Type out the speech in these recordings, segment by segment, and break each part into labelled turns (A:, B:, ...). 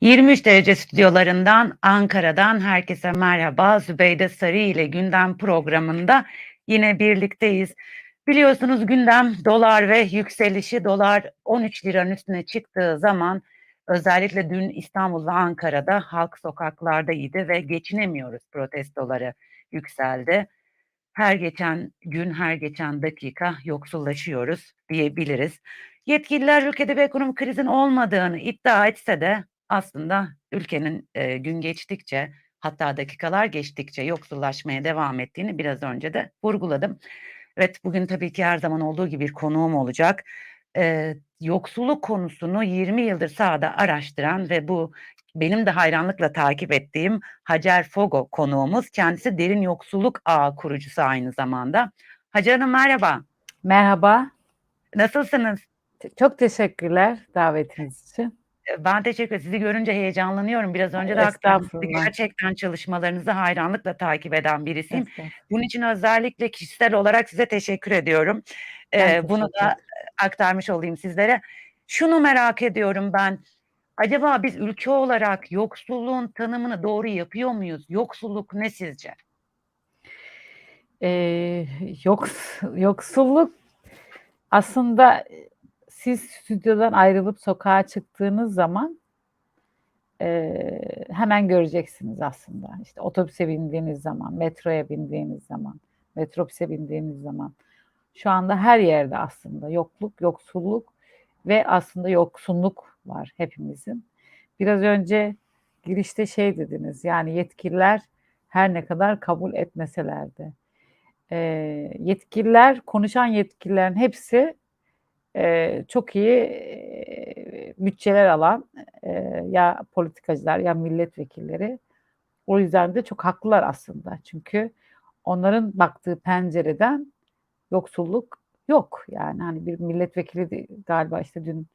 A: 23 derece stüdyolarından Ankara'dan herkese merhaba. Zübeyde Sarı ile gündem programında yine birlikteyiz. Biliyorsunuz gündem dolar ve yükselişi dolar 13 liranın üstüne çıktığı zaman özellikle dün İstanbul ve Ankara'da halk sokaklardaydı ve geçinemiyoruz protestoları yükseldi. Her geçen gün, her geçen dakika yoksullaşıyoruz diyebiliriz. Yetkililer ülkede bir ekonomik krizin olmadığını iddia etse de aslında ülkenin, eee, gün geçtikçe hatta dakikalar geçtikçe yoksullaşmaya devam ettiğini biraz önce de vurguladım. Evet, bugün tabii ki her zaman olduğu gibi bir konuğum olacak. Eee, yoksulluk konusunu 20 yıldır sahada araştıran ve bu benim de hayranlıkla takip ettiğim Hacer Fogo konuğumuz. Kendisi Derin Yoksulluk Ağı kurucusu aynı zamanda. Hacer Hanım merhaba.
B: Merhaba.
A: Nasılsınız?
B: Çok teşekkürler davetiniz için.
A: Eee, ben teşekkür Sizi görünce heyecanlanıyorum. Biraz önce de aktardım. Sizi
B: Estağfurullah.
A: gerçekten çalışmalarınızı hayranlıkla takip eden birisiyim.
B: Estağfurullah.
A: Bunun için özellikle kişisel olarak size teşekkür ediyorum.
B: Ben
A: Eee, bunu
B: teşekkür
A: da,
B: ederim.
A: aktarmış olayım sizlere. Şunu merak ediyorum ben, acaba biz ülke olarak yoksulluğun tanımını doğru yapıyor muyuz? Yoksulluk ne sizce?
B: Eee, yoks yoksulluk aslında, siz stüdyodan ayrılıp sokağa çıktığınız zaman eee, hemen göreceksiniz aslında. İşte otobüse bindiğiniz zaman, metroya bindiğiniz zaman, metrobüse bindiğiniz zaman şu anda her yerde aslında yokluk, yoksulluk ve aslında yoksunluk var hepimizin. Biraz önce girişte şey dediniz, yani yetkililer her ne kadar kabul etmeseler de. Eee, yetkililer, konuşan yetkililerin hepsi, eee, çok iyi, eee, bütçeler alan, eee, ya politikacılar ya milletvekilleri. O yüzden de çok haklılar aslında. Çünkü onların baktığı pencereden yoksulluk yok. Yani, hani, bir milletvekili galiba, işte, dün,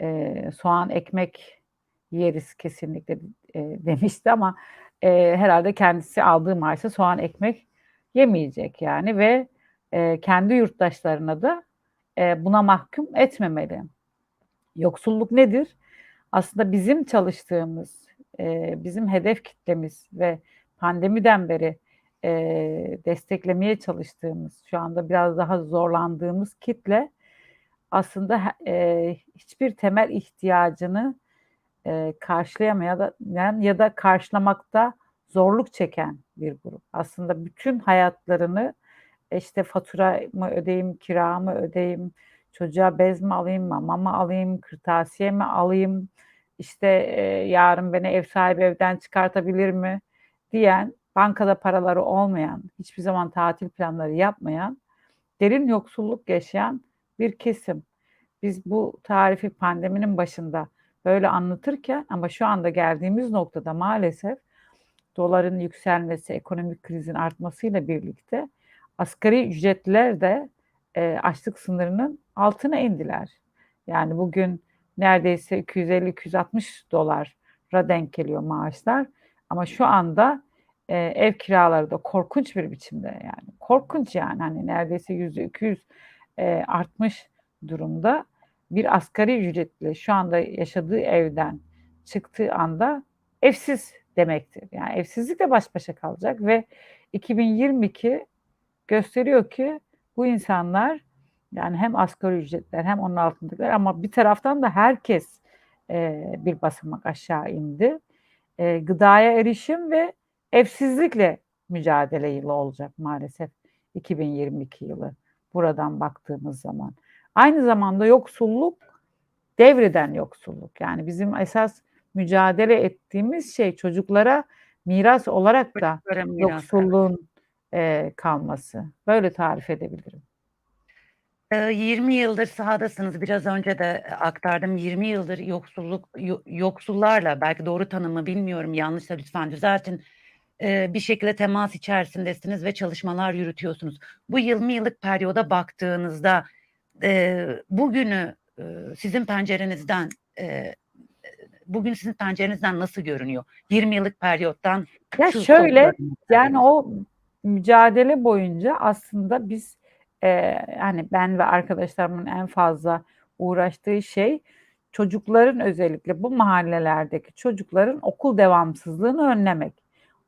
B: eee, "Soğan, ekmek yeriz kesinlikle." eee, demişti ama, eee, herhâlde kendisi aldığı maaşla soğan, ekmek yemeyecek yani ve, eee, kendi yurttaşlarına da, eee, buna mahkum etmemeli. Yoksulluk nedir? Aslında bizim çalıştığımız, eee, bizim hedef kitlemiz ve pandemiden beri, eee, desteklemeye çalıştığımız, şu anda biraz daha zorlandığımız kitle aslında hiçbir temel ihtiyacını, eee, karşılayamayan ya da karşılamakta zorluk çeken bir grup. Aslında bütün hayatlarını, işte, fatura mı ödeyeyim, kira mı ödeyeyim, çocuğa bez mi alayım, mama mı alayım, kırtasiye mi alayım, işte, eee, yarın beni ev sahibi evden çıkartabilir mi diyen, bankada paraları olmayan, hiçbir zaman tatil planları yapmayan, derin yoksulluk yaşayan bir kesim. Biz bu tarifi pandeminin başında böyle anlatırken ama şu anda geldiğimiz noktada maalesef doların yükselmesi, ekonomik krizin artmasıyla birlikte asgari ücretliler de, eee, açlık sınırının altına indiler. Yani bugün neredeyse $250-260'a denk geliyor maaşlar ama şu anda, eee, ev kiraları da korkunç bir biçimde yani korkunç yani, hani, neredeyse %200, eee, artmış durumda. Bir asgari ücretli şu anda yaşadığı evden çıktığı anda evsiz demektir. Yani evsizlikle baş başa kalacak ve 2022 gösteriyor ki bu insanlar, yani hem asgari ücretliler hem onun altındakiler ama bir taraftan da herkes, eee, bir basamak aşağı indi. Eee, gıdaya erişim ve evsizlikle mücadele yılı olacak maalesef 2022 yılı buradan baktığımız zaman. Aynı zamanda yoksulluk devreden yoksulluk. Yani bizim esas mücadele ettiğimiz şey çocuklara miras olarak da
A: Çocuklara
B: yoksulluğun, eee, kalması. Böyle tarif edebilirim.
A: Eee, 20 yıldır sahadasınız. Biraz önce de, aktardım. 20 yıldır yoksulluk yo yoksullarla belki doğru tanımı bilmiyorum, yanlışsa lütfen düzeltin. Eee, bir şekilde temas içerisindesiniz ve çalışmalar yürütüyorsunuz. Bu 20 yıllık periyoda baktığınızda, eee, bugünü, sizin pencerenizden, bugün sizin pencerenizden nasıl görünüyor? 20 yıllık periyottan
B: Ya, şöyle, yani o mücadele boyunca aslında biz, eee, hani, ben ve arkadaşlarımın en fazla uğraştığı şey çocukların özellikle bu mahallelerdeki çocukların okul devamsızlığını önlemek,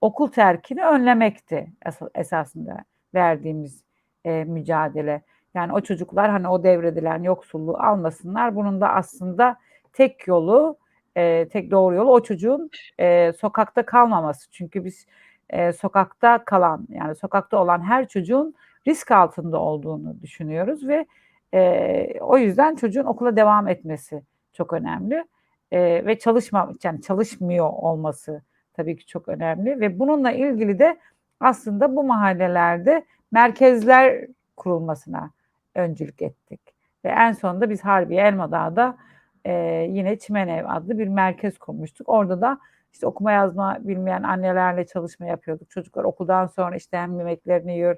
B: okul terkini önlemekti es- esasında verdiğimiz e, mücadele. Yani o çocuklar hani o devredilen yoksulluğu almasınlar. Bunun da aslında tek yolu, e, tek doğru yolu o çocuğun e, sokakta kalmaması. Çünkü biz e, sokakta kalan yani sokakta olan her çocuğun risk altında olduğunu düşünüyoruz ve e, o yüzden çocuğun okula devam etmesi çok önemli e, ve çalışma yani çalışmıyor olması tabii ki çok önemli ve bununla ilgili de aslında bu mahallelerde merkezler kurulmasına öncülük ettik ve en sonunda biz Harbiye Elmadağ'da e, yine Çimenev adlı bir merkez kurmuştuk. Orada da işte okuma yazma bilmeyen annelerle çalışma yapıyorduk. Çocuklar okuldan sonra işte hem yemeklerini yiyor,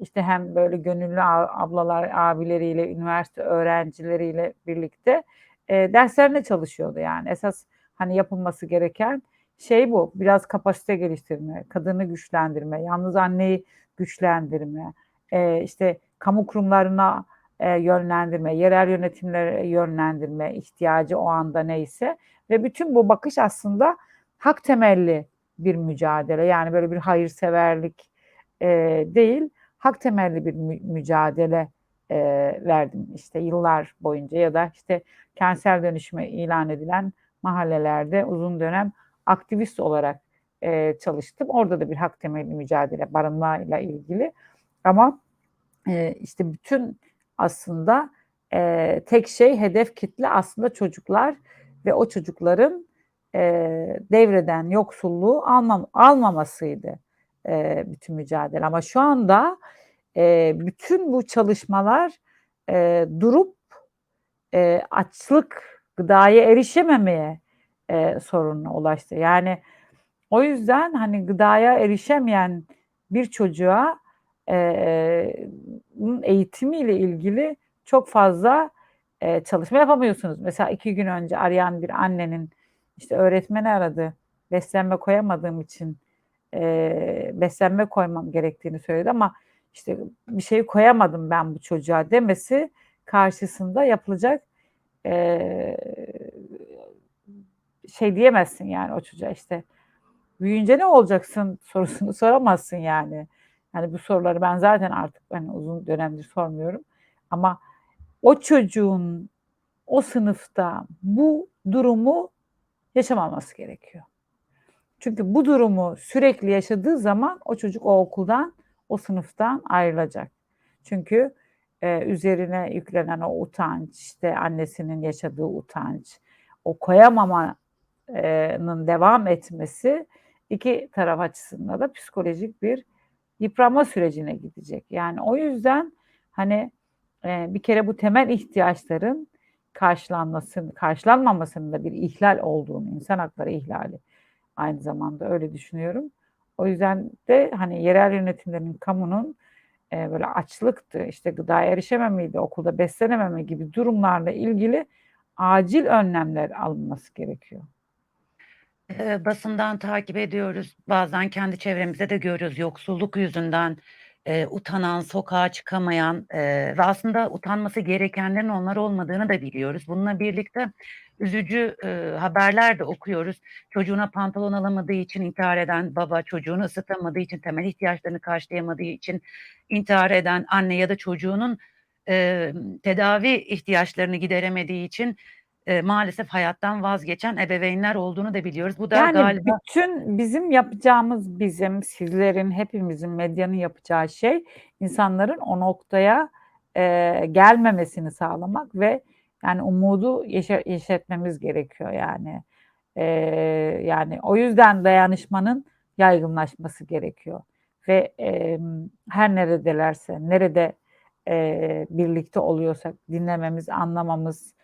B: işte hem böyle gönüllü ablalar, abileriyle, üniversite öğrencileriyle birlikte e, derslerine çalışıyordu yani. Esas hani yapılması gereken şey bu. Biraz kapasite geliştirme, kadını güçlendirme, yalnız anneyi güçlendirme, e, işte kamu kurumlarına e, yönlendirme, yerel yönetimlere yönlendirme ihtiyacı o anda neyse ve bütün bu bakış aslında hak temelli bir mücadele. Yani böyle bir hayırseverlik e, değil, hak temelli bir mü- mücadele e, verdim işte yıllar boyunca ya da işte kentsel dönüşüme ilan edilen mahallelerde uzun dönem aktivist olarak e, çalıştım. Orada da bir hak temelli mücadele barınmayla ilgili ama e, işte bütün aslında e, tek şey hedef kitle aslında çocuklar ve o çocukların e, devreden yoksulluğu almam, almamasıydı e, bütün mücadele. Ama şu anda e, bütün bu çalışmalar e, durup e, açlık, gıdaya erişememeye e, sorununa ulaştı. Yani o yüzden hani gıdaya erişemeyen bir çocuğa e, eğitimiyle ilgili çok fazla e, çalışma yapamıyorsunuz. Mesela iki gün önce arayan bir annenin işte öğretmeni aradı. Beslenme koyamadığım için e, beslenme koymam gerektiğini söyledi ama işte bir şey koyamadım ben bu çocuğa demesi karşısında yapılacak e, şey diyemezsin yani o çocuğa işte büyüyünce ne olacaksın sorusunu soramazsın yani. Yani bu soruları ben zaten artık hani uzun dönemdir sormuyorum. Ama o çocuğun o sınıfta bu durumu yaşamaması gerekiyor. Çünkü bu durumu sürekli yaşadığı zaman o çocuk o okuldan, o sınıftan ayrılacak. Çünkü e, üzerine yüklenen o utanç, işte annesinin yaşadığı utanç, o koyamamanın devam etmesi iki taraf açısından da psikolojik bir yıpranma sürecine gidecek. Yani o yüzden hani e, bir kere bu temel ihtiyaçların karşılanmasının, karşılanmamasının da bir ihlal olduğunu, insan hakları ihlali aynı zamanda öyle düşünüyorum. O yüzden de hani yerel yönetimlerin, kamunun e, böyle açlıktı, işte gıdaya erişememeydi, okulda beslenememe gibi durumlarla ilgili acil önlemler alınması gerekiyor.
A: E, basından takip ediyoruz. Bazen kendi çevremizde de görüyoruz. Yoksulluk yüzünden e, utanan, sokağa çıkamayan e, ve aslında utanması gerekenlerin onlar olmadığını da biliyoruz. Bununla birlikte üzücü e, haberler de okuyoruz. Çocuğuna pantolon alamadığı için intihar eden baba, çocuğunu ısıtamadığı için, temel ihtiyaçlarını karşılayamadığı için intihar eden anne ya da çocuğunun e, tedavi ihtiyaçlarını gideremediği için e, maalesef hayattan vazgeçen ebeveynler olduğunu da biliyoruz. Bu da
B: Yani
A: galiba
B: bütün bizim yapacağımız, bizim, sizlerin, hepimizin, medyanın yapacağı şey insanların o noktaya e, gelmemesini sağlamak ve yani umudu yeşe, yeşertmemiz gerekiyor yani. E, yani o yüzden dayanışmanın yaygınlaşması gerekiyor ve e, her neredelerse, nerede e, birlikte oluyorsak dinlememiz, anlamamız,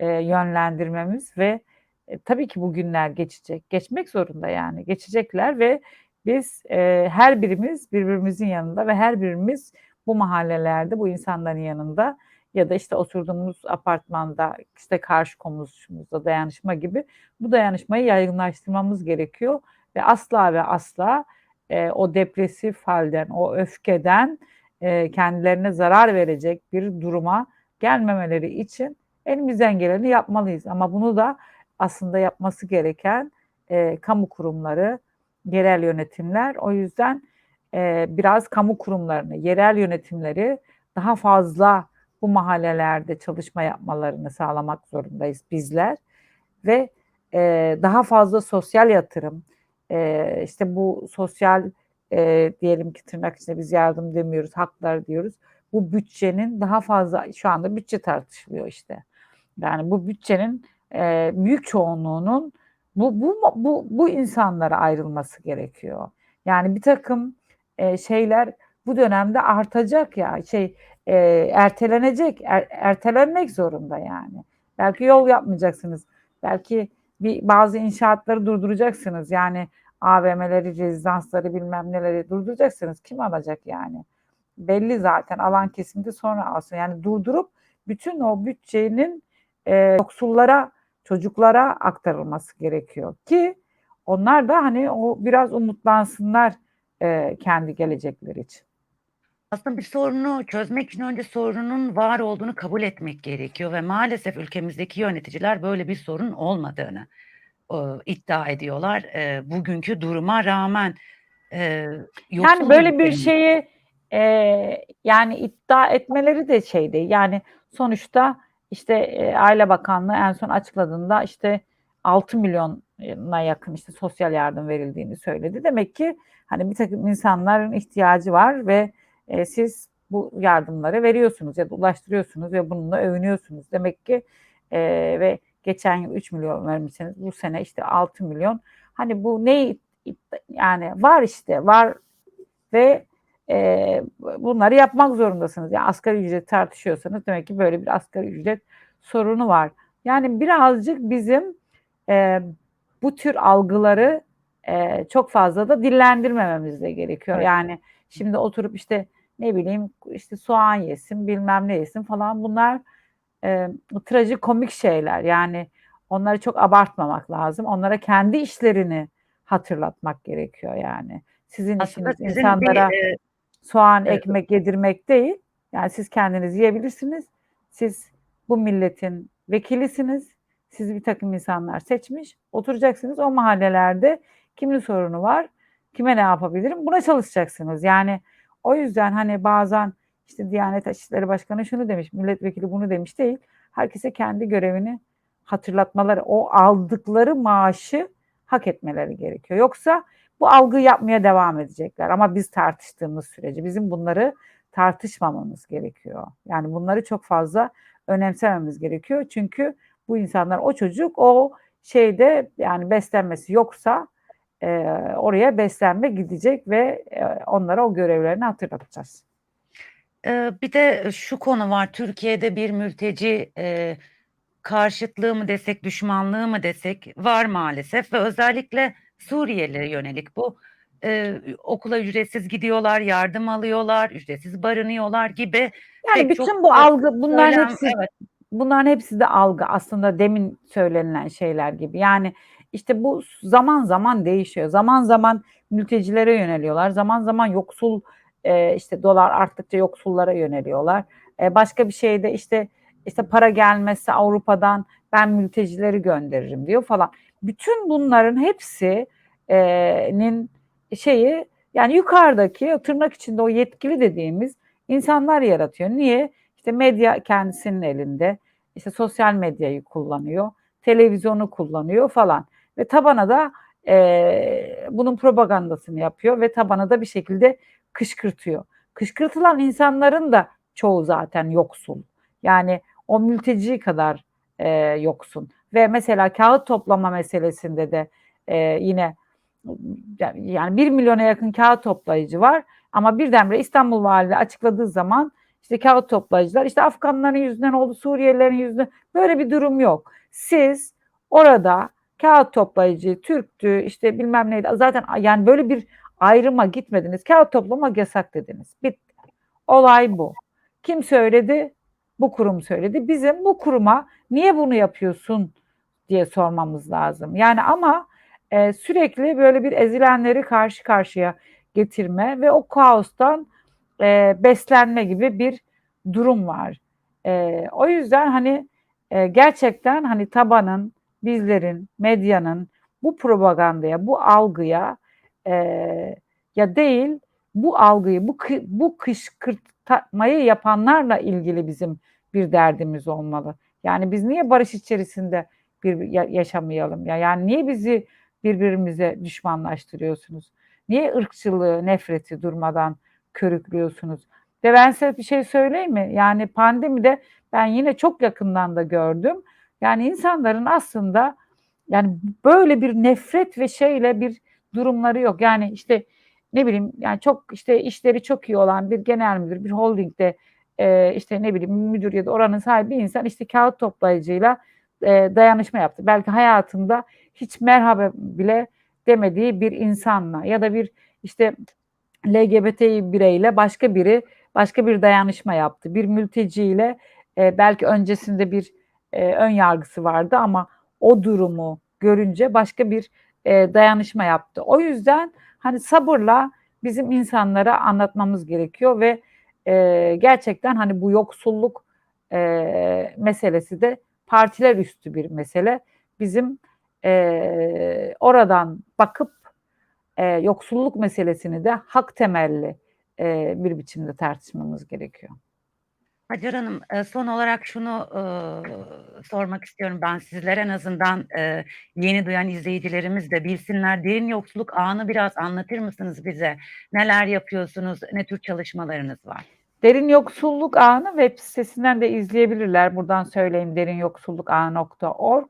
B: e, yönlendirmemiz ve e, tabii ki bu günler geçecek. Geçmek zorunda yani. Geçecekler ve biz e, her birimiz birbirimizin yanında ve her birimiz bu mahallelerde bu insanların yanında ya da işte oturduğumuz apartmanda işte karşı komşumuzda dayanışma gibi bu dayanışmayı yaygınlaştırmamız gerekiyor ve asla ve asla e, o depresif halden, o öfkeden e, kendilerine zarar verecek bir duruma gelmemeleri için Elimizden geleni yapmalıyız ama bunu da aslında yapması gereken e, kamu kurumları, yerel yönetimler. O yüzden e, biraz kamu kurumlarını, yerel yönetimleri daha fazla bu mahallelerde çalışma yapmalarını sağlamak zorundayız bizler ve e, daha fazla sosyal yatırım, e, işte bu sosyal e, diyelim ki tırnak içinde biz yardım demiyoruz, haklar diyoruz. Bu bütçenin daha fazla şu anda bütçe tartışılıyor işte. Yani bu bütçenin e, büyük çoğunluğunun bu, bu, bu, bu insanlara ayrılması gerekiyor. Yani bir takım e, şeyler bu dönemde artacak ya şey e, ertelenecek, er, ertelenmek zorunda yani. Belki yol yapmayacaksınız. Belki bir bazı inşaatları durduracaksınız. Yani AVM'leri, rezidansları bilmem neleri durduracaksınız. Kim alacak yani? Belli zaten alan kesimde sonra alsın. Yani durdurup bütün o bütçenin e, yoksullara, çocuklara aktarılması gerekiyor ki onlar da hani o biraz umutlansınlar e, kendi gelecekleri için.
A: Aslında bir sorunu çözmek için önce sorunun var olduğunu kabul etmek gerekiyor ve maalesef ülkemizdeki yöneticiler böyle bir sorun olmadığını e, iddia ediyorlar. E, bugünkü duruma rağmen e,
B: yani böyle bir şeyi e, yani iddia etmeleri de şey değil. Yani sonuçta işte e, Aile Bakanlığı en son açıkladığında işte 6 milyona yakın işte sosyal yardım verildiğini söyledi. Demek ki hani bir takım insanların ihtiyacı var ve e, siz bu yardımları veriyorsunuz ya da ulaştırıyorsunuz ve bununla övünüyorsunuz. Demek ki e, ve geçen yıl 3 milyon vermişseniz bu sene işte 6 milyon. Hani bu ne yani var işte var ve e, bunları yapmak zorundasınız. Yani asgari ücret tartışıyorsanız demek ki böyle bir asgari ücret sorunu var. Yani birazcık bizim e, bu tür algıları e, çok fazla da dillendirmememiz de gerekiyor.
A: Evet.
B: Yani şimdi oturup işte ne bileyim işte soğan yesin bilmem ne yesin falan bunlar e, trajikomik şeyler. Yani onları çok abartmamak lazım. Onlara kendi işlerini hatırlatmak gerekiyor yani. Sizin
A: Aslında
B: işiniz
A: sizin
B: insanlara
A: bir, e,
B: soğan,
A: Evet.
B: ekmek yedirmek değil. Yani siz kendiniz yiyebilirsiniz. Siz bu milletin vekilisiniz. Sizi bir takım insanlar seçmiş. Oturacaksınız o mahallelerde kimin sorunu var, kime ne yapabilirim buna çalışacaksınız. Yani o yüzden hani bazen işte Diyanet İşleri Başkanı şunu demiş, milletvekili bunu demiş değil. Herkese kendi görevini hatırlatmaları, o aldıkları maaşı hak etmeleri gerekiyor. Yoksa bu algı yapmaya devam edecekler. Ama biz tartıştığımız sürece bizim bunları tartışmamamız gerekiyor. Yani bunları çok fazla önemsememiz gerekiyor. Çünkü bu insanlar o çocuk o şeyde yani beslenmesi yoksa e, oraya beslenme gidecek ve e, onlara o görevlerini hatırlatacağız.
A: Ee, bir de şu konu var. Türkiye'de bir mülteci e, karşıtlığı mı desek, düşmanlığı mı desek var maalesef ve özellikle Suriyelilere yönelik bu. Ee, okula ücretsiz gidiyorlar, yardım alıyorlar, ücretsiz barınıyorlar gibi
B: Yani
A: çok
B: bütün bu algı bunların
A: söylem,
B: hepsi
A: evet.
B: bunların hepsi de algı aslında demin söylenilen şeyler gibi. Yani işte bu zaman zaman değişiyor. Zaman zaman mültecilere yöneliyorlar. Zaman zaman yoksul e, işte dolar arttıkça yoksullara yöneliyorlar. E, başka bir şeyde işte işte para gelmezse Avrupa'dan ben mültecileri gönderirim diyor falan. Bütün bunların hepsinin şeyi yani yukarıdaki tırnak içinde o yetkili dediğimiz insanlar yaratıyor. Niye? İşte medya kendisinin elinde. İşte sosyal medyayı kullanıyor. Televizyonu kullanıyor falan. Ve tabana da e, bunun propagandasını yapıyor ve tabana da bir şekilde kışkırtıyor. Kışkırtılan insanların da çoğu zaten yoksul. Yani o mülteci kadar e, yoksun. Ve mesela kağıt toplama meselesinde de e, yine yani 1 milyona yakın kağıt toplayıcı var. Ama birdenbire İstanbul Valiliği açıkladığı zaman işte kağıt toplayıcılar işte Afganların yüzünden oldu, Suriyelilerin yüzünden böyle bir durum yok. Siz orada kağıt toplayıcı, Türktü, işte bilmem neydi. Zaten yani böyle bir ayrıma gitmediniz. Kağıt toplamak yasak dediniz. Bitti. Olay bu. Kim söyledi? Bu kurum söyledi. Bizim bu kuruma niye bunu yapıyorsun diye sormamız lazım. Yani ama e, sürekli böyle bir ezilenleri karşı karşıya getirme ve o kaostan e, beslenme gibi bir durum var. E, o yüzden hani e, gerçekten hani tabanın, bizlerin, medyanın bu propagandaya, bu algıya e, ya değil bu algıyı, bu bu kışkırtmayı yapanlarla ilgili bizim bir derdimiz olmalı. Yani biz niye barış içerisinde bir ya- yaşamayalım ya? Yani niye bizi birbirimize düşmanlaştırıyorsunuz? Niye ırkçılığı, nefreti durmadan körüklüyorsunuz? Ve ben size bir şey söyleyeyim mi? Yani pandemide ben yine çok yakından da gördüm. Yani insanların aslında yani böyle bir nefret ve şeyle bir durumları yok. Yani işte ne bileyim yani çok işte işleri çok iyi olan bir genel müdür, bir holdingde e, işte ne bileyim müdür ya da oranın sahibi insan işte kağıt toplayıcıyla e, dayanışma yaptı. Belki hayatında hiç merhaba bile demediği bir insanla ya da bir işte LGBT bireyle başka biri başka bir dayanışma yaptı. Bir mülteciyle e, belki öncesinde bir e, ön yargısı vardı ama o durumu görünce başka bir e, dayanışma yaptı. O yüzden hani sabırla bizim insanlara anlatmamız gerekiyor ve e, gerçekten hani bu yoksulluk e, meselesi de partiler üstü bir mesele. Bizim e, oradan bakıp e, yoksulluk meselesini de hak temelli e, bir biçimde tartışmamız gerekiyor.
A: Hacer Hanım, son olarak şunu e, sormak istiyorum ben sizlere en azından e, yeni duyan izleyicilerimiz de bilsinler. Derin yoksulluk ağını biraz anlatır mısınız bize? Neler yapıyorsunuz? Ne tür çalışmalarınız var?
B: Derin Yoksulluk Ağı'nı web sitesinden de izleyebilirler. Buradan söyleyeyim derinyoksullukağı.org.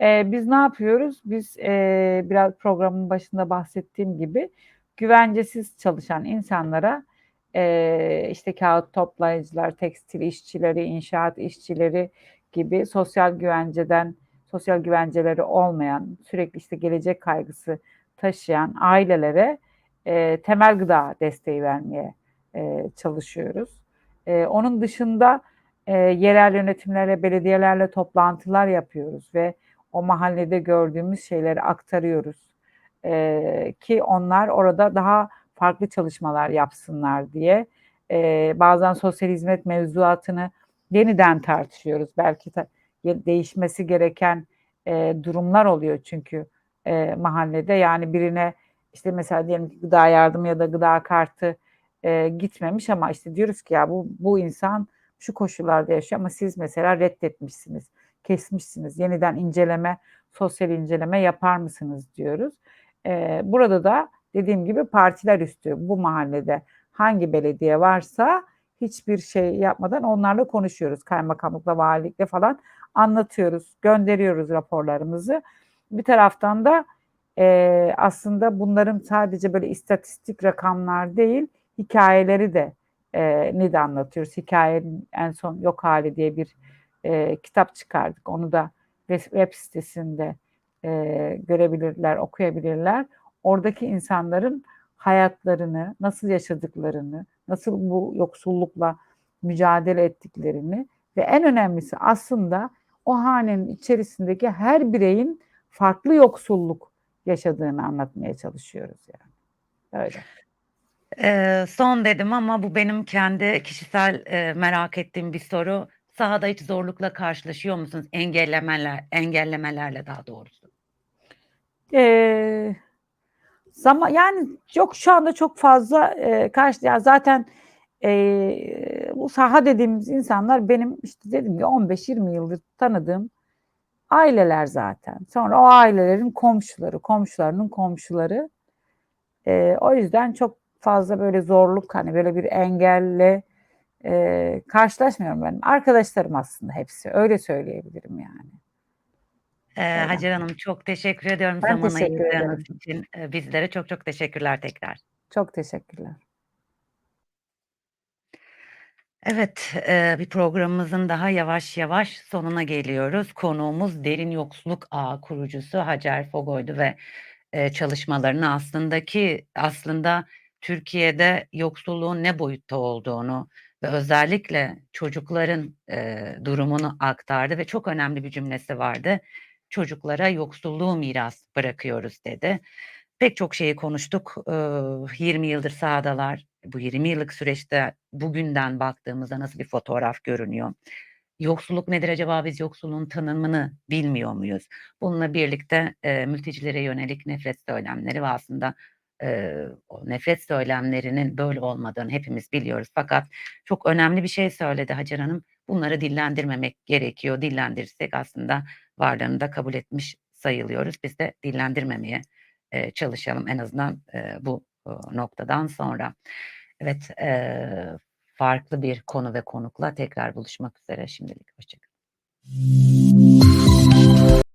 B: Ee, biz ne yapıyoruz? Biz e, biraz programın başında bahsettiğim gibi güvencesiz çalışan insanlara e, işte kağıt toplayıcılar, tekstil işçileri, inşaat işçileri gibi sosyal güvenceden sosyal güvenceleri olmayan, sürekli işte gelecek kaygısı taşıyan ailelere e, temel gıda desteği vermeye e, çalışıyoruz. E, onun dışında e, yerel yönetimlerle, belediyelerle toplantılar yapıyoruz ve o mahallede gördüğümüz şeyleri aktarıyoruz. E, ki onlar orada daha farklı çalışmalar yapsınlar diye. E, bazen sosyal hizmet mevzuatını yeniden tartışıyoruz. Belki ta, değişmesi gereken e, durumlar oluyor çünkü e, mahallede. Yani birine işte mesela diyelim ki gıda yardım ya da gıda kartı e, gitmemiş ama işte diyoruz ki ya bu, bu insan şu koşullarda yaşıyor ama siz mesela reddetmişsiniz, kesmişsiniz. Yeniden inceleme, sosyal inceleme yapar mısınız diyoruz. E, burada da dediğim gibi partiler üstü bu mahallede hangi belediye varsa hiçbir şey yapmadan onlarla konuşuyoruz. Kaymakamlıkla, valilikle falan anlatıyoruz, gönderiyoruz raporlarımızı. Bir taraftan da e, aslında bunların sadece böyle istatistik rakamlar değil, hikayeleri de e, ne de anlatıyoruz. Hikayenin en son yok hali diye bir e, kitap çıkardık. Onu da web sitesinde e, görebilirler, okuyabilirler. Oradaki insanların hayatlarını, nasıl yaşadıklarını, nasıl bu yoksullukla mücadele ettiklerini ve en önemlisi aslında o hanenin içerisindeki her bireyin farklı yoksulluk yaşadığını anlatmaya çalışıyoruz yani. Öyle.
A: Ee, son dedim ama bu benim kendi kişisel e, merak ettiğim bir soru. Sahada hiç zorlukla karşılaşıyor musunuz? Engellemeler, engellemelerle daha doğrusu.
B: Ee, zaman yani yok şu anda çok fazla e, karşı ya zaten e, bu saha dediğimiz insanlar benim işte dedim ya 15-20 yıldır tanıdığım aileler zaten. Sonra o ailelerin komşuları, komşularının komşuları. E, o yüzden çok fazla böyle zorluk hani böyle bir engelle e, karşılaşmıyorum ben. Arkadaşlarım aslında hepsi öyle söyleyebilirim yani.
A: Ee. Hacer Hanım çok teşekkür ediyorum
B: Ben
A: zaman ayırdığınız için e, bizlere çok çok teşekkürler tekrar.
B: Çok teşekkürler.
A: Evet, e, bir programımızın daha yavaş yavaş sonuna geliyoruz. Konuğumuz Derin Yoksulluk Ağı kurucusu Hacer Fogoydu ve e, çalışmalarını aslında ki aslında Türkiye'de yoksulluğun ne boyutta olduğunu ve özellikle çocukların e, durumunu aktardı ve çok önemli bir cümlesi vardı. Çocuklara yoksulluğu miras bırakıyoruz dedi. Pek çok şeyi konuştuk. Ee, 20 yıldır sahadalar. Bu 20 yıllık süreçte bugünden baktığımızda nasıl bir fotoğraf görünüyor? Yoksulluk nedir acaba? Biz yoksulluğun tanımını bilmiyor muyuz? Bununla birlikte, eee, mültecilere yönelik nefret söylemleri ve aslında, eee, o nefret söylemlerinin böyle olmadığını hepimiz biliyoruz. Fakat çok önemli bir şey söyledi Hacer Hanım. Bunları dillendirmemek gerekiyor. Dillendirirsek aslında varlığını da kabul etmiş sayılıyoruz. Biz de dillendirmemeye, eee, çalışalım en azından, eee, bu, ııı, noktadan sonra. Evet, eee, farklı bir konu ve konukla tekrar buluşmak üzere. Şimdilik hoşça kalın.